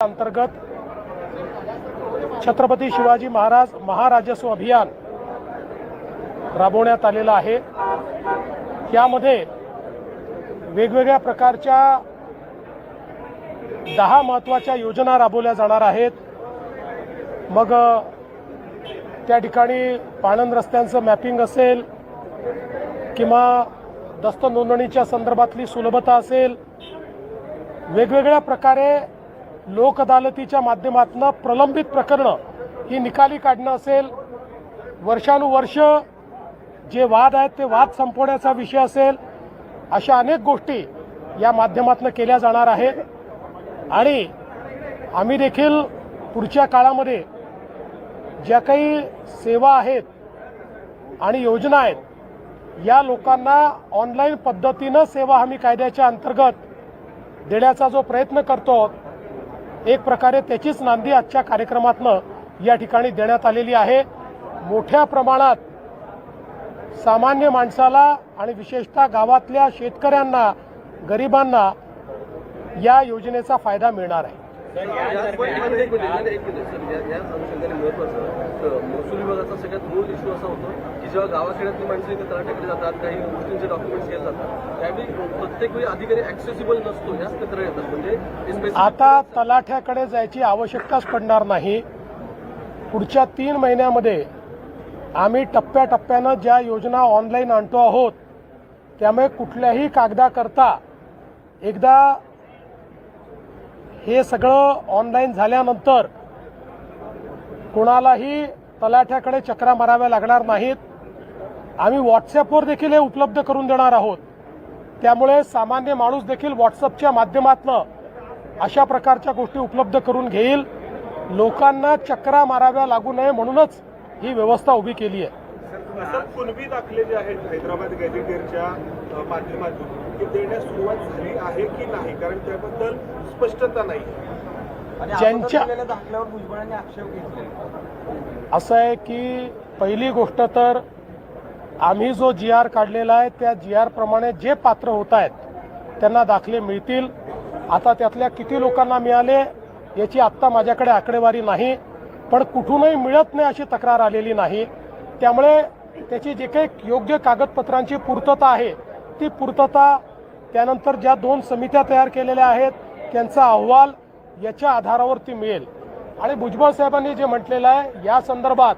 अंतर्गत छत्रपती शिवाजी महाराज महाराजस्व अभियान राबवण्यात आलेलं आहे. यामध्ये वेगवेगळ्या प्रकारच्या दहा महत्त्वाच्या योजना राबवल्या जाणार आहेत. मग त्या ठिकाणी पाणंद रस्त्यांचं मॅपिंग असेल किंवा दस्त नोंदणीच्या संदर्भातली सुलभता असेल वेगवेगळ्या प्रकारे लोक अदालतीच्या माध्यमातून प्रलंबित प्रकरणं ही निकाली काढणं असेल वर्षानुवर्ष जे वाद आहेत ते वाद संपवण्याचा विषय असेल अशा अनेक गोष्टी या माध्यमातून केल्या जाणार आहेत. आणि आम्ही देखील पुढच्या काळामध्ये ज्या काही सेवा आहेत आणि योजना आहेत या लोकांना ऑनलाईन पद्धतीनं सेवा हमी कायद्याच्या अंतर्गत देण्याचा जो प्रयत्न करतो एक प्रकारे त्याचीच नांदी आजच्या कार्यक्रमातनं या ठिकाणी देण्यात आलेली आहे. मोठ्या प्रमाणात सामान्य माणसाला आणि विशेषतः गावातल्या शेतकऱ्यांना गरिबांना या योजनेचा फायदा मिळणार आहे. महत्वाचं महसूल विभागाचा सगळ्यात मूळ इश्यू असा होतो की जेव्हा गावाखेड्यातली माणसं इथे तलाट्याकडे जातात काही गोष्टींचे डॉक्युमेंट्स केले जातात त्यावेळी प्रत्येक वेळी अधिकारी ऍक्सेसिबल नसतो याच तक्रार येतात. म्हणजे हे आता तलाठ्याकडे जायची आवश्यकताच पडणार नाही. पुढच्या तीन महिन्यामध्ये आम्ही टप्प्याटप्प्यानं ज्या योजना ऑनलाईन आणतो आहोत त्यामुळे कुठल्याही कागदाकरता एकदा हे सगळं ऑनलाईन झाल्यानंतर कोणालाही तलाठ्याकडे चक्रा माराव्या लागणार नाहीत. आम्ही व्हॉट्सॲपवर देखील हे उपलब्ध करून देणार आहोत. त्यामुळे सामान्य माणूस देखील व्हॉट्सअपच्या माध्यमातनं अशा प्रकारच्या गोष्टी उपलब्ध करून घेईल. लोकांना चक्रा माराव्या लागू नये म्हणूनच ही व्यवस्था उभी केली आहे. दाखले जे आहेत हैदराबाद गॅझेटियरच्या माध्यमातून ते देण्यास सुरुवात झाली आहे की नाही? कारण त्याबद्दल स्पष्टता नाही. ज्यांच्या असं आहे की पहिली गोष्ट तर आम्ही जो जी आर काढलेला आहे त्या जी आर प्रमाणे जे पात्र होत आहेत त्यांना दाखले मिळतील. आता त्यातल्या किती लोकांना मिळाले याची आत्ता माझ्याकडे आकडेवारी नाही. पण कुठूनही मिळत नाही अशी तक्रार आलेली नाही. त्यामुळे त्याची जे काही योग्य कागदपत्रांची पूर्तता आहे ती पूर्तता त्यानंतर ज्या दोन समित्या तयार केलेल्या आहेत त्यांचा अहवाल याच्या आधारावरती मिळेल. आणि भुजबळ साहेबांनी जे म्हटलेलं आहे या संदर्भात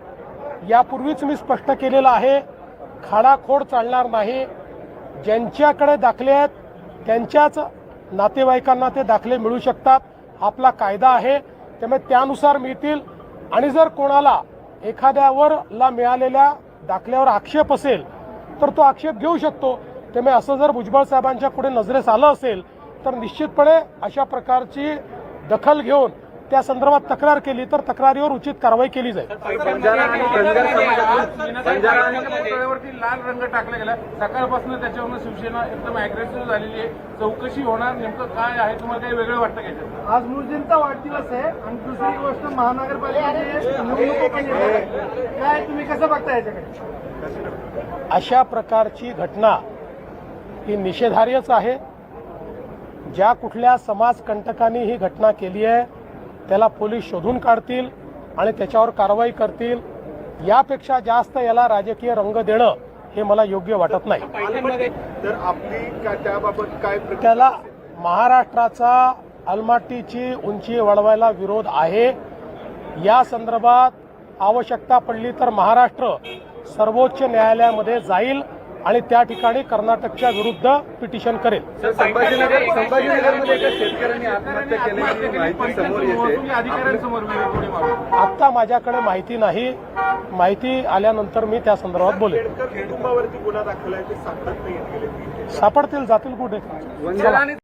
यापूर्वीच मी स्पष्ट केलेलं आहे खाडाखोड चालणार नाही. ज्यांच्याकडे दाखले आहेत त्यांच्याच नातेवाईकांना ते दाखले मिळू शकतात. आपला कायदा आहे त्यामुळे त्यानुसार मिळतील. आणि जर कोणाला एखाद्यावर ला मिळालेल्या दाखल्यावर आक्षेप असेल तर तो आक्षेप घेऊ शकतो. त्यामुळे असं जर भुजबळ साहेबांच्या पुढे नजरेस आलं असेल तर निश्चितपणे अशा प्रकारची दखल घेऊन त्या संदर्भात तक्रार केली तर तक्रारीवर उचित कारवाई केली जाईल. लाल रंग टाकला गेला. सकाळपासून त्याच्यावरून शिवसेना एकदम अग्रेसिव्ह झालेली आहे. चौकशी होणार नेमकं काय आहे? तुम्हाला काही वेगळं वाटतं का याच्यात? आज मुलजींचा वाढदिवस आहे आणि दुसरी गोष्ट आहे. काय तुम्ही कसं बघता याच्याकडे? अशा प्रकारची घटना ही निषेधार्हच आहे. ज्या कुठल्या समाजकंटकांनी ही घटना केली आहे त्याला पोलीस शोधून काढतील आणि त्याच्यावर कारवाई करतील. यापेक्षा जास्त याला राजकीय रंग देणं हे मला योग्य वाटत नाही. त्याला महाराष्ट्राचा अलमाटीची उंची वाढवायला विरोध आहे. या संदर्भात आवश्यकता पडली तर महाराष्ट्र सर्वोच्च न्यायालयामध्ये जाईल. आणि त्या ठिकाणी कर्नाटकच्या विरुद्ध पिटिशन करेल. आत्ता माझ्याकडे माहिती नाही. माहिती आल्यानंतर मी त्या संदर्भात बोलेन. केडकर कुटुंबावरती गुन्हा दाखल आहे ते सापडत नाही गेले. सापडतील जातील कुठे?